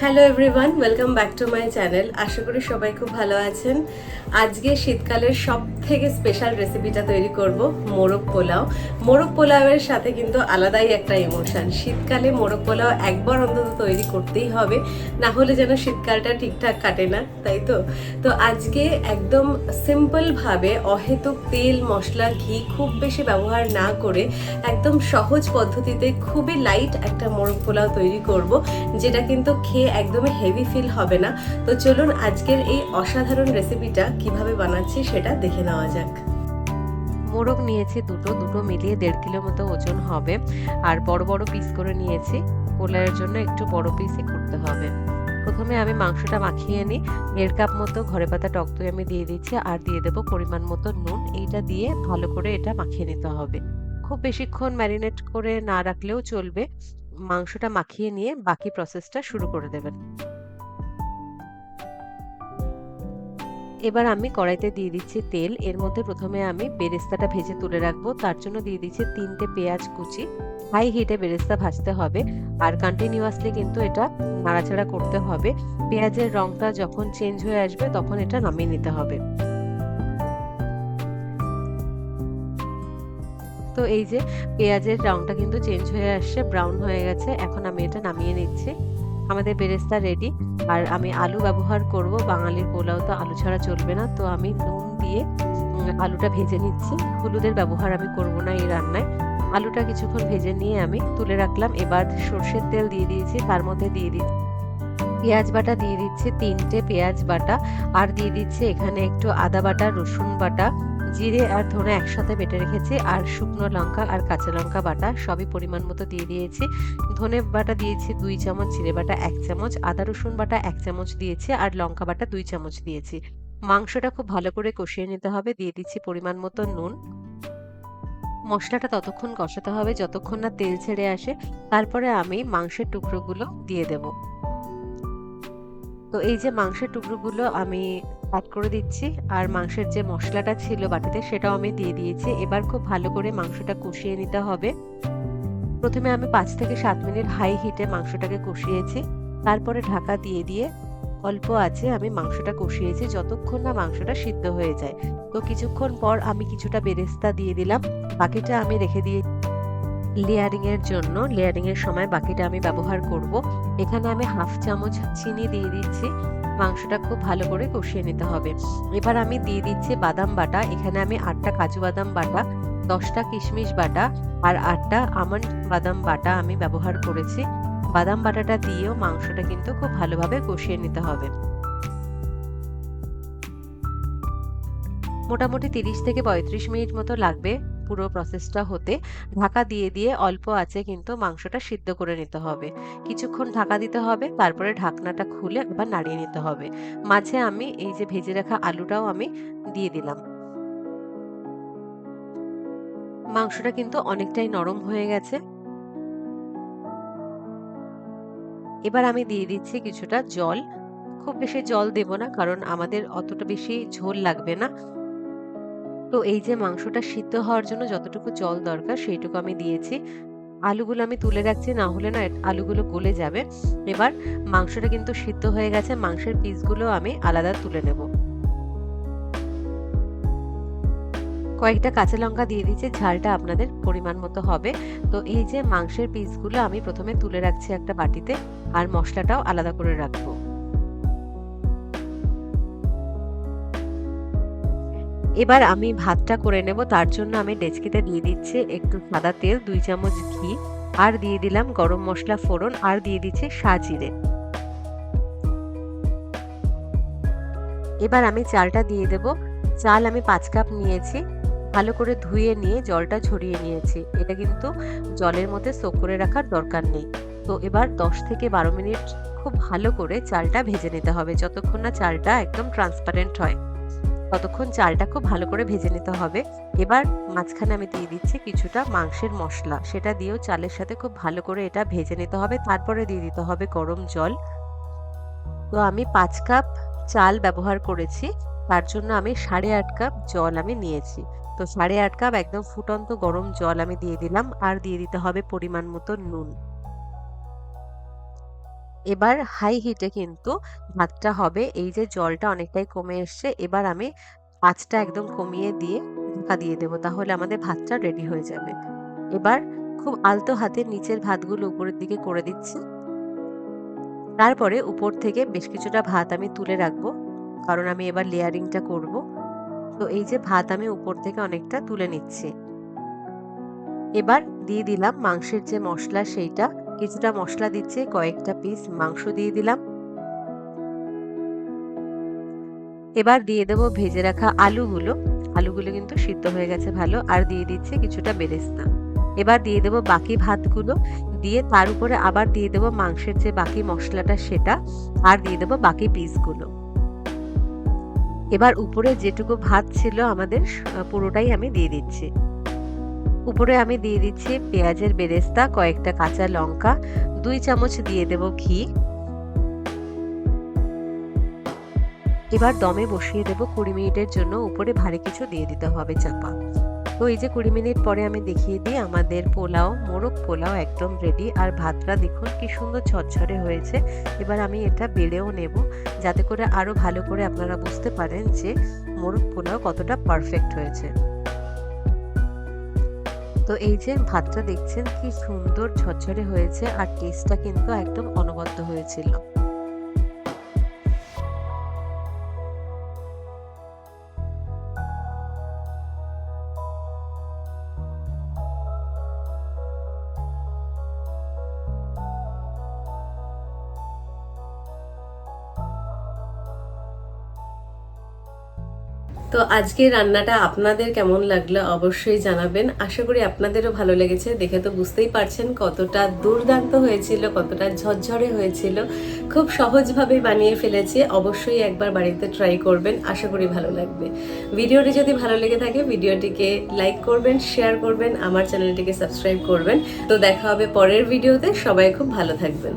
Hello everyone welcome back to my channel আশা করি সবাই খুব ভালো আছেন। আজকে শীতকালের সব থেকে স্পেশাল রেসিপিটা তৈরি করব, মোরগ পোলাও। মোরগ পোলাওয়ের সাথে কিন্তু আলাদাই একটা ইমোশন শীতকালে মোরগ পোলাও একবার অন্তত তৈরি করতেই হবে, না হলে যেন শীতকালটা ঠিকঠাক কাটে না, তাই তো? তো আজকে একদম সিম্পলভাবে অহেতুক তেল, মশলা, ঘি খুব বেশি ব্যবহার না করে একদম সহজ পদ্ধতিতে খুবই লাইট একটা মোরগ পোলাও তৈরি করব, যেটা কিন্তু খেয়ে একদমই হেভি ফিল হবে না। তো চলুন আজকের এই অসাধারণ রেসিপিটা কীভাবে বানাচ্ছি সেটা দেখে নেওয়া যাক। মোরগ নিয়েছি দুটো দুটো মিলিয়ে দেড় কিলো মতো ওজন হবে। আর বড় বড় পিস করে নিয়েছি। পোলাওয়ের জন্য একটু বড় পিসই করতে হবে। প্রথমে আমি মাংসটা মাখিয়ে নিই। দেড় কাপ মতো ঘরে পাতা টক দই আমি দিয়ে দিচ্ছি। আর দিয়ে দেবো পরিমাণ মতো নুন। এইটা দিয়ে ভালো করে এটা মাখিয়ে নিতে হবে। খুব বেশিক্ষণ ম্যারিনেট করে না রাখলেও চলবে। মাংসটা মাখিয়ে নিয়ে বাকি প্রসেসটা শুরু করে দেবেন। এবার আমি কড়াইতে দিয়ে দিচ্ছি তেল। এর মধ্যে প্রথমে আমি বেরেস্তাটা ভেজে তুলে রাখব। তার জন্য দিয়ে দিচ্ছি তিনটে পেঁয়াজ কুচি। হাই হিটে বেরেস্তা ভাজতে হবে। আর কন্টিনিউয়াসলি কিন্তু এটা নাড়াচাড়া করতে হবে। পেঁয়াজের রংটা যখন চেঞ্জ হয়ে আসবে, তখন এটা নামিয়ে নিতে হবে। তো এই যে পেঁয়াজের রংটা কিন্তু চেঞ্জ হয়ে আসছে ব্রাউন হয়ে গেছে। এখন আমি এটা নামিয়ে নিচ্ছি। আমাদের বেরেস্তা রেডি আর আমি আলু ব্যবহার করব। বাঙালির পোলাও তো আলু ছাড়া চলবে না। তো আমি নুন দিয়ে আলুটা ভেজে নিচ্ছি। হলুদের ব্যবহার আমি করব না এই রান্নায়। আলুটা কিছুক্ষণ ভেজে নিয়ে আমি তুলে রাখলাম। এবার সর্ষের তেল দিয়ে দিয়েছি। তার মধ্যে দিয়ে দিচ্ছি পেঁয়াজ বাটা দিয়ে দিচ্ছে তিনটে পেঁয়াজ বাটা। আর দিয়ে দিচ্ছে এখানে একটু আদা বাটা, রসুন বাটা, জিরে আর ধনে একসাথে বেটে রেখেছি। আর শুকনো লঙ্কা আর কাঁচা লঙ্কা বাটা সবই পরিমাণ মতো দিয়ে দিয়েছি। ধনে বাটা দিয়েছি দুই চামচ, জিরে বাটা এক চামচ, আদা রসুন বাটা এক চামচ দিয়েছি আর লঙ্কা বাটা দুই চামচ দিয়েছি। মাংসটা খুব ভালো করে কষিয়ে নিতে হবে, দিয়ে দিচ্ছি পরিমাণ মতো নুন। মশলাটা ততক্ষণ কষাতে হবে, যতক্ষণ না তেল ছেড়ে আসে, তারপরে আমি মাংসের টুকরোগুলো দিয়ে দেব। তো এই যে মাংসের টুকরোগুলো আমি অ্যাড করে দিচ্ছি, আর মাংসের যে মশলাটা ছিল বাটিতে সেটাও আমি দিয়ে দিয়েছি। এবার খুব ভালো করে মাংসটা কষিয়ে নিতে হবে। প্রথমে আমি পাঁচ থেকে সাত মিনিট হাই হিটে মাংসটাকে কষিয়েছি। তারপরে ঢাকা দিয়ে দিয়ে অল্প আছে আমি মাংসটা কষিয়েছি যতক্ষণ না মাংসটা সিদ্ধ হয়ে যায়। তো কিছুক্ষণ পর আমি কিছুটা বেরেস্তা দিয়ে দিলাম। বাকিটা আমি রেখে দিয়ে লেয়ারিং এর জন্য লেয়ারিং এর সময় বাকিটা আমি ব্যবহার করব। এখানে আমি হাফ চামচ চিনি দিয়ে দিচ্ছি। মাংসটা খুব ভালো করে কষিয়ে নিতে হবে। এবার আমি দিয়ে দিচ্ছি বাদাম বাটা। এখানে আমি আটটা কাজু বাদাম বাটা, দশটা কিশমিশ বাটা আর আটটা আমন্ড বাদাম বাটা আমি ব্যবহার করেছি। বাদাম বাটাটা দিয়েও মাংসটা কিন্তু খুব ভালোভাবে কষিয়ে নিতে হবে। মোটামুটি তিরিশ থেকে পঁয়ত্রিশ মিনিট মতো লাগবে। পুরো প্রসেসটা হতে ঢাকা দিয়ে দিয়ে অল্প আছে কিন্তু মাংসটা সিদ্ধ করে নিতে হবে। কিছুক্ষণ ঢাকা দিতে হবে, তারপরে ঢাকনাটা খুলে আবার নাড়িয়ে নিতে হবে। মাঝে আমি এই যে ভেজে রাখা আলুটাও আমি দিয়ে দিলাম। মাংসটা কিন্তু অনেকটাই নরম হয়ে গেছে। এবার আমি দিয়ে দিচ্ছি কিছুটা জল। খুব বেশি জল দেব না, কারণ আমাদের অতটা বেশি ঝোল লাগবে না। তো এই যে মাংসটা সিদ্ধ হওয়ার জন্য যতটুকু জল দরকার সেইটুকু আমি দিয়েছি। আলুগুলো আমি তুলে রাখছি, না হলে না আলুগুলো গলে যাবে। এবার মাংসটা কিন্তু সিদ্ধ হয়ে গেছে, মাংসের পিসগুলো আমি আলাদা তুলে নেব। কয়েকটা কাঁচা লঙ্কা দিয়ে দিচ্ছি, ঝালটা আপনাদের পরিমাণ মতো হবে। তো এই যে মাংসের পিসগুলো আমি প্রথমে তুলে রাখছি একটা বাটিতে, আর মশলাটাও আলাদা করে রাখব। এবার আমি ভাতটা করে নেব, তার জন্য আমি ডেচকিতে দিয়ে দিচ্ছি একটু সাদা তেল, দুই চামচ ঘি, আর দিয়ে দিলাম গরম মশলা ফোড়ন, আর দিয়ে দিচ্ছি সাজিরে। এবার আমি চালটা দিয়ে দেব। চাল আমি পাঁচ কাপ নিয়েছি, ভালো করে ধুয়ে নিয়ে জলটা ঝরিয়ে নিয়েছি। এটা কিন্তু জলের মধ্যে সোক করে রাখার দরকার নেই। তো এবার দশ থেকে বারো মিনিট খুব ভালো করে চালটা ভেজে নিতে হবে, যতক্ষণ না চালটা একদম ট্রান্সপারেন্ট হয়। ততক্ষণ চালটা খুব ভালো করে ভেজে নিতে হবে। এবার মাঝখানে আমি দিয়ে দিচ্ছি কিছুটা মাংসের মশলা। সেটা দিয়েও চালের সাথে খুব ভালো করে এটা ভেজে নিতে হবে। তারপরে দিয়ে দিতে হবে গরম জল। তো আমি পাঁচ কাপ চাল ব্যবহার করেছি। তার জন্য আমি সাড়ে আট কাপ জল আমি নিয়েছি। তো সাড়ে আট কাপ একদম ফুটন্ত গরম জল আমি দিয়ে দিলাম। আর দিয়ে দিতে হবে পরিমাণ মতো নুন। এবার হাই হিটে কিন্তু ভাতটা হবে। এই যে জলটা অনেকটাই কমে এসছে, এবার আমি আঁচটা একদম কমিয়ে দিয়ে ঢাকা দিয়ে দেবো, তাহলে আমাদের ভাতটা রেডি হয়ে যাবে। এবার খুব আলতো হাতে নিচের ভাতগুলো উপরের দিকে করে দিচ্ছি। তারপরে উপর থেকে বেশ কিছুটা ভাত আমি তুলে রাখব, কারণ আমি এবার লেয়ারিংটা করব। তো এই যে ভাত আমি উপর থেকে অনেকটা তুলে নিচ্ছি। এবার দিয়ে দিলাম মাংসের যে মশলা সেইটা কিছুটা মশলা দিচ্ছি, কয়েকটা পিস মাংস দিয়ে দিলাম। এবার দিয়ে দেবো ভেজে রাখা আলুগুলো। আলুগুলো কিন্তু সিদ্ধ হয়ে গেছে ভালো, আর দিয়ে দিচ্ছি কিছুটা বেরেস্তা। এবার দিয়ে দেবো বাকি ভাতগুলো, দিয়ে তার উপরে আবার দিয়ে দেবো মাংসের যে বাকি মশলাটা সেটা, আর দিয়ে দেবো বাকি পিসগুলো এবার উপরে যেটুকু ভাত ছিল আমাদের পুরোটাই আমি দিয়ে দিচ্ছি। উপরে আমি দিয়ে দিচ্ছি পেঁয়াজের বেরেস্তা, কয়েকটা কাঁচা লঙ্কা, দুই চামচ দিয়ে দেব ঘি। এবার দমে বসিয়ে দেব কুড়ি মিনিটের জন্য, উপরে ভারী কিছু দিয়ে দিতে হবে চাপা। তো এই যে কুড়ি মিনিট পরে আমি দেখিয়ে দিই, আমাদের পোলাও, মোরগ পোলাও একদম রেডি আর ভাতটা দেখুন কি সুন্দর ঝরঝরে হয়েছে। এবার আমি এটা বেড়েও নেব, যাতে করে আরও ভালো করে আপনারা বুঝতে পারেন যে মোরগ পোলাও কতটা পারফেক্ট হয়েছে। তো এই যে ভাতটা দেখছেন কি সুন্দর ঝরঝরে হয়েছে আর টেস্টটা কিন্তু একদম অনবদ্য হয়েছিল। তো আজকে রান্নাটা আপনাদের কেমন লাগল অবশ্যই জানাবেন। আশা করি আপনাদেরও ভালো লেগেছে। দেখে তো বুঝতেই পারছেন কতটা দুর্দান্ত হয়েছিল, কতটা ঝরঝরে হয়েছিল। খুব সহজভাবে বানিয়ে ফেলেছি। অবশ্যই একবার বাড়িতে ট্রাই করবেন। আশা করি ভালো লাগবে। ভিডিওটি যদি ভালো লেগে থাকে, ভিডিওটিকে লাইক করবেন শেয়ার করবেন, আমার চ্যানেলটিকে সাবস্ক্রাইব করবেন। তো দেখা হবে পরের ভিডিওতে। সবাই খুব ভালো থাকবেন।